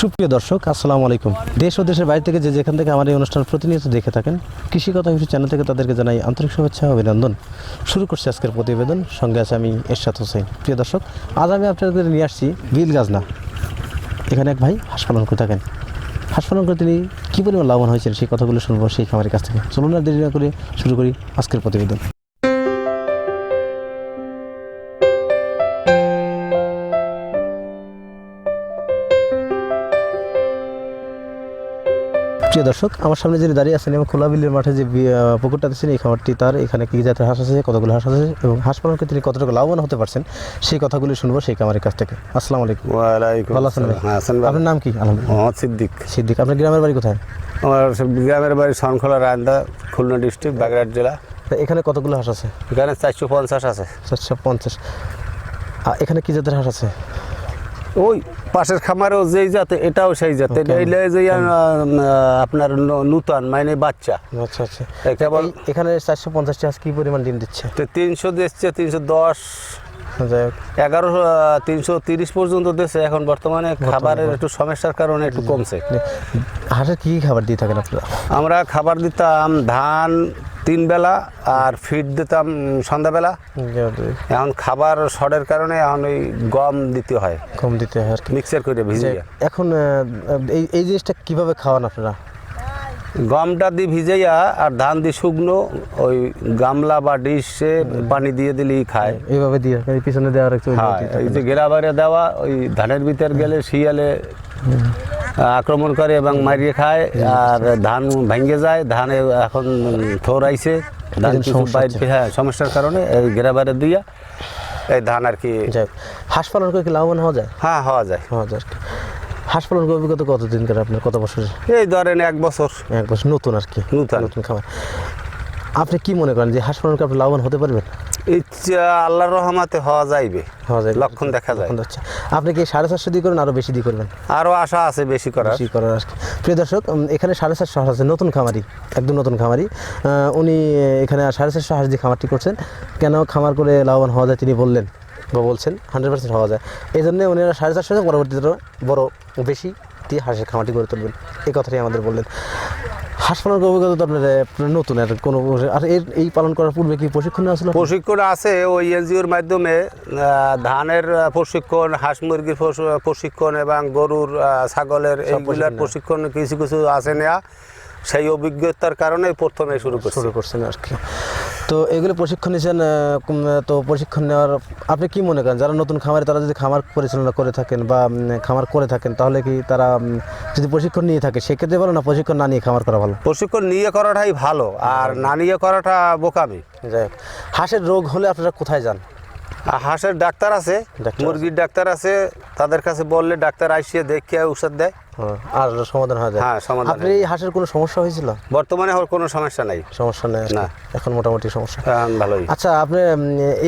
সুপ্রিয় দর্শক, আসসালামু আলাইকুম। দেশ ও দেশের বাইরে থেকে যে যেখান থেকে আমার এই অনুষ্ঠান প্রতিনিয়ত দেখে থাকেন, কৃষি কথা ইউটিউব চ্যানেল থেকে তাদেরকে জানাই আন্তরিক শুভেচ্ছা অভিনন্দন। শুরু করছি আজকের প্রতিবেদন। সঙ্গে আছে আমি এরশাদ হোসেন। প্রিয় দর্শক, আজ আমি আপনাদের নিয়ে আসছি বিল গাজনা। এখানে এক ভাই হাঁস পালন করে থাকেন। হাঁস পালন করে তিনি কী পরিমাণ লাভবান হয়েছেন সেই কথাগুলো শুনব সেই খামারের কাছ থেকে। চলুন আর দেরি না করে শুরু করি আজকের প্রতিবেদন। প্রিয় দর্শক আমার সামনে যিনি দাঁড়িয়ে আছেন এবং খোলা বিলের মাঠে যে পুকুরটা দিচ্ছেন এই খামারটি তার এখানে কী জাতের হাঁস আছে কতগুলো হাঁস আছে এবং হাঁস পালনকে তিনি কতটুকু লাভবান হতে পারছেন সেই কথাগুলি শুনব সেই খামারের কাছ থেকে। আসসালামু আলাইকুম। ওয়ালাইকুম ভালো আছেন। হ্যাঁ। আপনার নাম কি? মোহাম্মদ সিদ্দিক। সিদ্দিক আপনার গ্রামের বাড়ি কোথায়? আমার গ্রামের বাড়ি শনখোলা রায়ন্দা খুলনা ডিস্ট্রিক্ট বাগেরহাট জেলা। এখানে কতগুলো হাঁস আছে? এখানে চারশো পঞ্চাশ আছে। চারশো পঞ্চাশ। এখানে কী জাতের হাঁস আছে? ওই পাশের খামারেও যেই জাতে এটাও সেই জাতে। এটা এলে যে আপনার নূতন মানে বাচ্চা। আচ্ছা আচ্ছা। কেবল এখানে চারশো পঞ্চাশটি হাঁস কি পরিমাণ ডিম দিচ্ছে? তো তিনশো দিচ্ছে তিনশো দশ। এগারো তিনশো তিরিশ পর্যন্ত দিচ্ছে। এখন বর্তমানে খাবারের একটু সমস্যার কারণে একটু কমছে। হাঁসের কী খাবার দিয়ে থাকেন আপনারা? আমরা খাবার দিতাম ধান তিন বেলা আর ফিড দিতাম সন্ধ্যাবেলা। এখন খাবার শর্টের কারণে এখন ওই গম দিতে হয়। কম দিতে হয় আর কি। মিক্সার করে ভিজিয়ে এখন এই এই জিনিসটা কীভাবে খাওয়ান আপনারা? গমটা দিয়ে ভিজাইয়া আর ধান দিয়ে শুকনো ওই গামলা বা ডিশে পানি দিয়ে দিলেই খায়। এইভাবে দিয়ে এই পিছনে দেওয়ার একটু হ্যাঁ এই যে গেরা বাইরে দেওয়া ওই ধানের ভিতর গেলে শিয়ালে আক্রমণ করে এবং মারিয়ে খায় আর ধান ভেঙে যায় ধানে এখন থোর আইছে ধান। হ্যাঁ সমস্যার কারণে এই গ্রেবারে দিয়া এই ধান আর কি হাঁস পালন করে কি লাভবান হওয়া যায়? হ্যাঁ হওয়া যায়। হওয়া যায় হাঁস পালন করে অভিজ্ঞতা কতদিন করে আপনার? কত বছর এই ধরেন এক বছর। এক বছর নতুন আর কি। নতুন। নতুন খাবার আপনি কি মনে করেন যে হাঁস পালনকে আপনি লাভবান হতে পারবেন? ইচ্ছা আল্লাহর রহমাতে হওয়া যাইবে। হওয়া যায় লক্ষণ দেখা যায়। আচ্ছা আপনি কি সাড়ে চারশো দিয়ে করেন আরও বেশি দিয়ে করবেন? আরও আশা আছে বেশি করার। বেশি করার আর প্রিয় দর্শক এখানে সাড়ে চারশো হাঁস আছে নতুন খামারি একদম নতুন খামারি। উনি এখানে সাড়ে চারশো হাঁস দিয়ে খামারটি করছেন। কেন খামার করে লাভবান হওয়া যায় তিনি বললেন বা বলছেন হান্ড্রেড পার্সেন্ট হওয়া যায়। এই জন্য উনি সাড়ে চারশো পরবর্তীতে বড় বেশি দিয়ে হাঁসের খামারটি করে তুলবেন। এই কথাটাই আমাদের বললেন। হাঁস পালনের অভিজ্ঞতা তো আপনার আপনার নতুন আর কোনো আর এর এই পালন করার পূর্বে কি প্রশিক্ষণ আসলে প্রশিক্ষণ আছে ওই এনজিওর মাধ্যমে ধানের প্রশিক্ষণ হাঁস মুরগির প্রশিক্ষণ এবং গরুর ছাগলের এইগুলার প্রশিক্ষণ কিছু কিছু আছে নেয়া। সেই অভিজ্ঞতার কারণে প্রথমে শুরু করছে। শুরু করছেন আর কি। তো এগুলো প্রশিক্ষণ নিয়েছেন তো প্রশিক্ষণ নেওয়ার আপনি কি মনে করেন? যারা নতুন খামারে তারা যদি খামার পরিচালনা করে থাকেন বা খামার করে থাকেন তাহলে কি তারা যদি প্রশিক্ষণ নিয়ে থাকে সেক্ষেত্রে ভালো না প্রশিক্ষণ না নিয়ে খামার করা ভালো? প্রশিক্ষণ নিয়ে করাটাই ভালো আর না নিয়ে করাটা বোকামি। যাই হোক। হাঁসের রোগ হলে আপনারা কোথায় যান? হাঁসের ডাক্তার আছে মুরগির ডাক্তার আছে তাদের কাছে বললে ডাক্তার আসিয়ে দেখে ওষুধ দেয়। আর সমাধান হয়ে যায়। হ্যাঁ, সমাধান আপনি এই হাঁসের কোনো সমস্যা হয়েছিল? বর্তমানে ওর কোনো সমস্যা নাই। সমস্যা নেই না। এখন মোটামুটি সমস্যা। হ্যাঁ ভালোই। আচ্ছা আপনি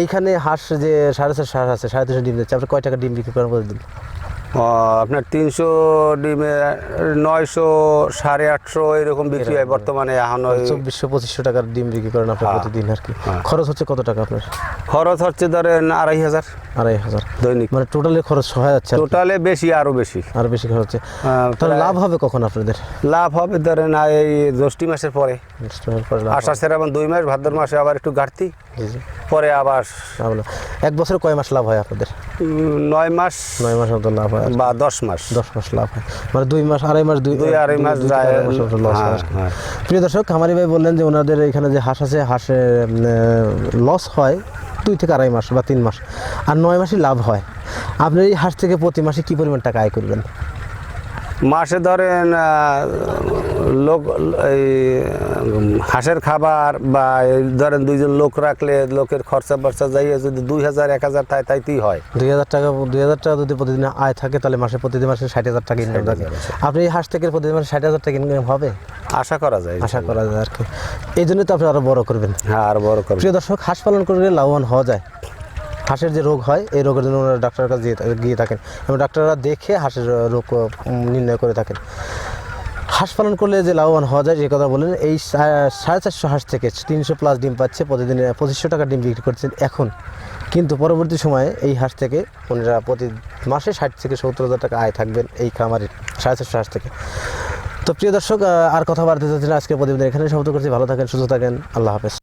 এইখানে হাঁস যে সাড়ে চারশো হাঁস আছে সাড়ে তিনশো ডিম দিচ্ছে আপনি কয় টাকা ডিম বিক্রি করেন বলে ও, আপনার তিনশো ডিমে নয়শো সাড়ে আটশো এরকম বিক্রি হয় বর্তমানে এখন চব্বিশশো পঁচিশশো টাকার ডিম বিক্রি করেন আপনার হ্যাঁ। প্রতিদিন আর কি। হ্যাঁ। খরচ হচ্ছে কত টাকা আপনার? খরচ হচ্ছে ধরেন আড়াই হাজার। আড়াই হাজার। দৈনিক। মানে টোটালে খরচ হয়ে যাচ্ছে টোটালে বেশি আরও বেশি। আরও বেশি খরচ হচ্ছে। তাহলে লাভ হবে কখন আপনাদের? লাভ হবে ধরেন এই জ্যৈষ্ঠী মাসের পরে। আষাঢ় সেরা দুই মাস ভাদ্র মাসে আবার একটু ঘাটতি। জি, জি। পরে আবার এক বছরে কয় মাস লাভ হয় আপনাদের? নয় মাস নয় মাস মতো লাভ হয়। বা দশ মাস। দশ মাস লাভ হয়। মানে দুই মাস আড়াই মাস দুই দুই আড়াই মাস হয়। হ্যাঁ। প্রিয় দর্শক খামারি ভাই বললেন যে ওনাদের এখানে যে হাঁস আছে হাঁসে লস হয় দুই থেকে আড়াই মাস বা তিন মাস। আর নয় মাসই লাভ হয়। আপনার এই হাঁস থেকে প্রতি মাসে কি পরিমাণ টাকা আয় করবেন? মাসে ধরেন লোক এই হাঁসের খাবার বা ধরেন দুইজন লোক রাখলে লোকের খরচা বর্চা যাইয়ে যদি দুই হাজার এক হাজার তাই তাইতেই হয়। দুই হাজার টাকা দুই হাজার টাকা যদি প্রতিদিন আয় থাকে তাহলে মাসে প্রতিদিন মাসে ষাট হাজার টাকা ইনকাম থাকে। আপনি এই হাঁস থেকে প্রতিদিন মাসে ষাট হাজার টাকা ইনকাম হবে? আশা করা যায় আশা করা যায় আর কি। এই জন্য তো আপনি আরও বড় করবেন। হ্যাঁ আর বড় করবেন। প্রিয় দর্শক হাঁস পালন করলে লাভবান হওয়া যায়। হাঁসের যে রোগ হয় এই রোগের জন্য ওনারা ডাক্তারের কাছে গিয়ে থাকেন। এবং ডাক্তাররা দেখে হাঁসের রোগ নির্ণয় করে থাকেন। হাঁস পালন করলে যে লাভবান হওয়া যায়, যে কথা বলেন এই সাড়ে চারশো হাঁস থেকে তিনশো প্লাস ডিম পাচ্ছে, প্রতিদিন পঁচিশশো টাকা ডিম বিক্রি করছেন এখন। কিন্তু পরবর্তী সময়ে এই হাঁস থেকে ওনারা প্রতি মাসে ষাট থেকে সত্তর হাজার টাকা আয় থাকবেন এই খামারের সাড়ে চারশো হাঁস থেকে। তো প্রিয় দর্শক আর কথা বাড়তে চাচ্ছি না, আজকের প্রতিবেদন এখানে সমাপ্ত করছি। ভালো থাকেন, সুস্থ থাকেন, আল্লাহ হাফেজ।